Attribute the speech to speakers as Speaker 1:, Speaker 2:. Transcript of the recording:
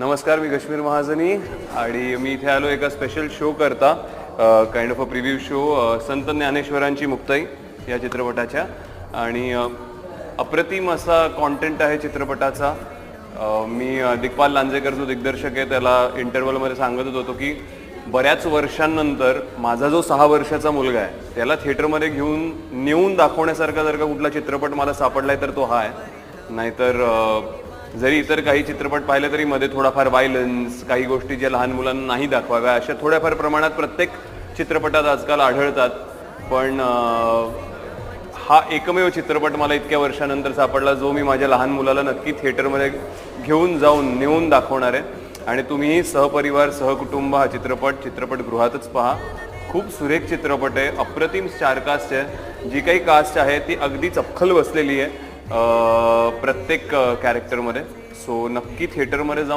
Speaker 1: नमस्कार मी कश्मीर महाजनी आणि मी इथे आलो एका स्पेशल शो करता kind of a preview show Sant ज्ञानेश्वरांची Muktai या चित्रपटाच्या. आणि अप्रतिम असा कॉन्टेंट आहे चित्रपटाचा. मी दिग्पाल लांजेकर जो दिग्दर्शक आहे त्याला इंटरव्हलमध्ये सांगत होतो की बऱ्याच वर्षांनंतर माझा जो सहा वर्षाचा मुलगा आहे त्याला थिएटरमध्ये घेऊन नेऊन दाखवण्यासारखा जर का कुठला चित्रपट मला सापडला आहे तर तो हा आहे. नाहीतर जरी इतर काही चित्रपट पाहिले तरी मध्ये थोडाफार व्हायलन्स काही गोष्टी ज्या लहान मुलांना नाही दाखवाव्या अशा थोड्याफार प्रमाणात प्रत्येक चित्रपटात आजकाल आढळतात. पण हा एकमेव चित्रपट मला इतक्या वर्षानंतर सापडला जो मी माझ्या लहान मुलाला नक्की थिएटरमध्ये घेऊन जाऊन नेऊन दाखवणार आहे. आणि तुम्ही सहपरिवार सहकुटुंब हा चित्रपट चित्रपटगृहातच पहा. खूप सुरेख चित्रपट आहे. अप्रतिम स्टार कास्ट आहे. जी काही कास्ट आहे ती अगदी चपखल बसलेली आहे. प्रत्येक कॅरेक्टरमध्ये सो नक्की थिएटरमध्ये जाऊन